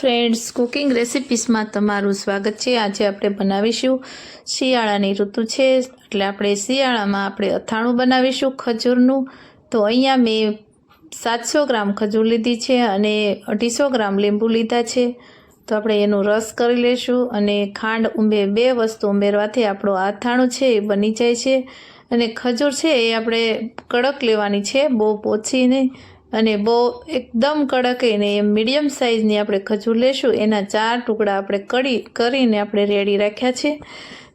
Friends cooking રેસિપીસમાં તમારું સ્વાગત છે. આજે આપણે બનાવીશું શિયાળાની ઋતુ છે. એટલે આપણે શિયાળામાં આપણે અથાણું બનાવીશું ખજૂરનું. તો અહીંયા મેં સાતસો ગ્રામ ખજૂર લીધી છે અને અઢીસો ગ્રામ લીંબુ લીધા છે. તો આપણે એનું રસ કરી લઈશું અને ખાંડ ઉમે બે વસ્તુ ઉમેરવાથી આપણું અથાણું છે એ બની જાય છે. અને ખજૂર છે એ આપણે કડક લેવાની છે, બહુ ઓછી નહીં અને બહુ એકદમ કડક એને મીડિયમ સાઇઝની આપણે ખજૂર લેશું. એના ચાર ટુકડા આપણે કડી કરીને આપણે રેડી રાખ્યા છે.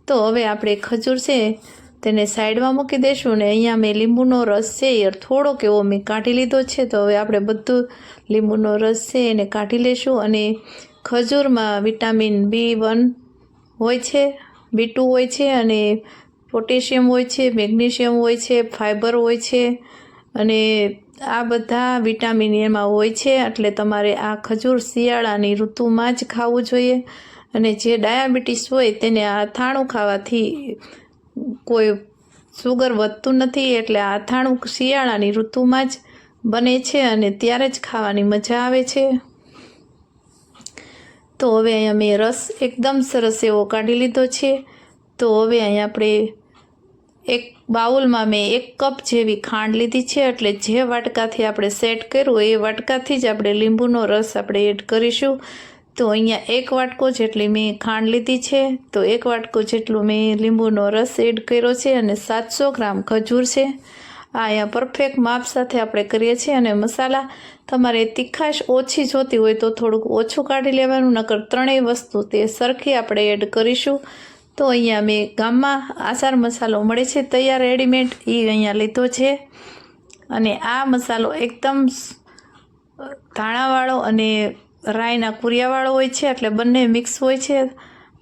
તો હવે આપણે ખજૂર છે તેને સાઈડમાં મૂકી દઈશું ને અહીંયા મેં લીંબુનો રસ છે એ થોડોક એવો મેં કાઢી લીધો છે. તો હવે આપણે બધું લીંબુનો રસ છે એને કાઢી લઈશું અને ખજૂરમાં વિટામિન બી વન હોય છે, બી ટુ હોય છે અને પોટેશિયમ હોય છે, મેગ્નેશિયમ હોય છે ફાઇબર હોય છે અને આ બધા વિટામિન એમાં હોય છે, એટલે તમારે આ ખજૂર શિયાળાની ઋતુમાં જ ખાવું જોઈએ. અને જે ડાયાબિટીસ હોય તેને આ અથાણું ખાવાથી કોઈ સુગર વધતું નથી, એટલે આ અથાણું શિયાળાની ઋતુમાં જ બને છે અને ત્યારે જ ખાવાની મજા આવે છે. તો હવે અહીંયા મેં રસ એકદમ સરસ એવો કાઢી લીધો છે. તો હવે અહીંયા આપણે એક બાઉલમાં મેં એક કપ જેવી ખાંડ લીધી છે, એટલે જે વાટકાથી આપણે સેટ કર્યું એ વાટકાથી જ આપણે લીંબુનો રસ આપણે એડ કરીશું. તો અહીંયા એક વાટકો જેટલી મેં ખાંડ લીધી છે, તો એક વાટકો જેટલું મેં લીંબુનો રસ એડ કર્યો છે અને સાતસો ગ્રામ ખજૂર છે. આ અહીંયા પરફેક્ટ માપ સાથે આપણે કરીએ છીએ અને મસાલા તમારે તીખાશ ઓછી જોતી હોય તો થોડુંક ઓછું કાઢી લેવાનું, નકર ત્રણેય વસ્તુ તે સરખી આપણે એડ કરીશું. તો અહીંયા મેં ગામમાં આસાર મસાલો મળે છે, તૈયાર રેડીમેડ એ અહીંયા લીધો છે. અને આ મસાલો એકદમ ધાણાવાળો અને રાઈના કુરિયાવાળો હોય છે, એટલે બંને મિક્સ હોય છે.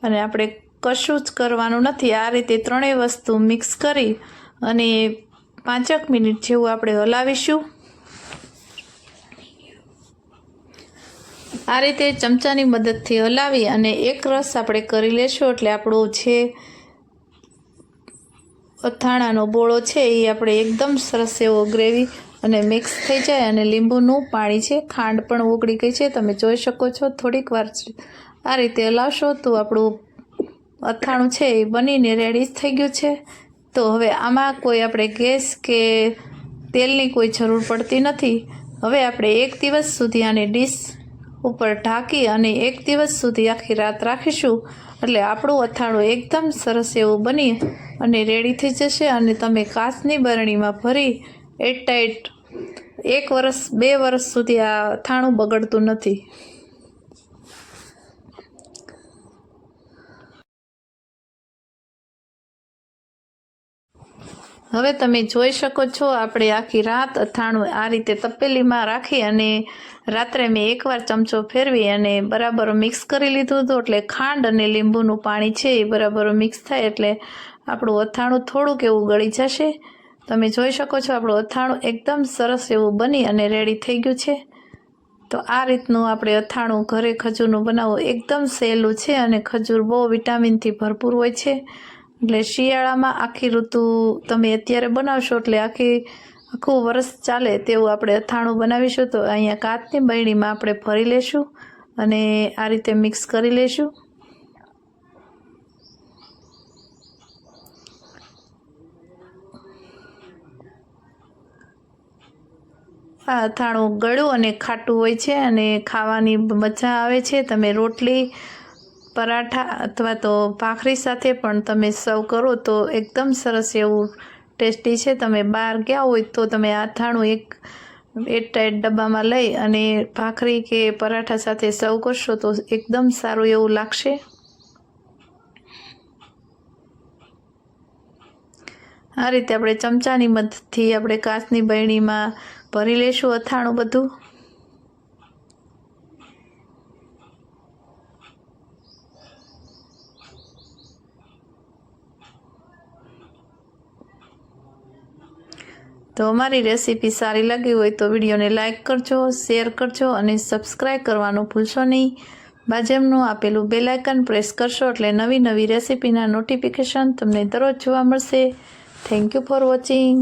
અને આપણે કશું જ કરવાનું નથી. આ રીતે ત્રણેય વસ્તુ મિક્સ કરી અને પાંચેક મિનિટ જેવું આપણે હલાવીશું. આ રીતે ચમચાની મદદથી હલાવી અને એક રસ આપણે કરી લેશું એટલે આપણો છે અથાણાનો બોળો છે એ આપણે એકદમ સરસ એવો ગ્રેવી અને મિક્સ થઈ જાય અને લીંબુનું પાણી છે, ખાંડ પણ ઓગળી ગઈ છે, તમે જોઈ શકો છો થોડીક વાર આ રીતે હલાવશો તો આપણું અથાણું છે એ બનીને રેડી થઈ ગયું છે. તો હવે આમાં કોઈ આપણે ગેસ કે તેલની કોઈ જરૂર પડતી નથી. હવે આપણે એક દિવસ સુધી આની ડીશ ઉપર ઢાંકી અને એક દિવસ સુધી આખી રાત રાખીશું. એટલે આપણું અથાણું એકદમ સરસ એવું બની અને રેડી થઈ જશે અને તમે કાચની બરણીમાં ભરી એરટાઈટ એક વર્ષ બે વર્ષ સુધી આ અથાણું બગડતું નથી. હવે તમે જોઈ શકો છો, આપણે આખી રાત અથાણું આ રીતે તપેલીમાં રાખી અને રાત્રે મેં એકવાર ચમચો ફેરવી અને બરાબર મિક્સ કરી લીધું હતું, એટલે ખાંડ અને લીંબુનું પાણી છે એ બરાબર મિક્સ થાય, એટલે આપણું અથાણું થોડુંક એવું ગળી જશે. તમે જોઈ શકો છો, આપણું અથાણું એકદમ સરસ એવું બની અને રેડી થઈ ગયું છે. તો આ રીતનું આપણે અથાણું ઘરે ખજૂરનું બનાવવું એકદમ સહેલું છે અને ખજૂર બહુ વિટામિનથી ભરપૂર હોય છે. એટલે શિયાળામાં આખી ઋતુ તમે અત્યારે બનાવશો એટલે આખી, આખું વરસ ચાલે તેવું આપણે અથાણું બનાવીશું તો અહીંયા કાચની બૈણીમાં આપણે ભરી લેશું અને આ રીતે મિક્સ કરી લેશું. આ અથાણું ગળું અને ખાટું હોય છે અને ખાવાની મજા આવે છે. તમે રોટલી પરાઠા અથવા તો ભાખરી સાથે પણ તમે સર્વ કરો તો એકદમ સરસ એવું ટેસ્ટી છે. તમે બહાર ગયા હોય તો તમે અથાણું એક એરટાઈટ ડબ્બામાં લઈ અને ભાખરી કે પરાઠા સાથે સર્વ કરશો તો એકદમ સારું એવું લાગશે. આ રીતે આપણે ચમચાની મદદથી આપણે કાચની બરણીમાં ભરી લેશું અથાણું બધું. તો અમારી રેસીપી સારી લાગી હોય તો વિડીયોને લાઇક કરજો, શેર કરજો અને સબસ્ક્રાઈબ કરવાનું ભૂલશો નહીં. બાજુનું આપેલું બેલાઇકન પ્રેસ કરશો એટલે નવી નવી રેસીપીના નોટિફિકેશન તમને દરરોજ જોવા મળશે. Thank you for watching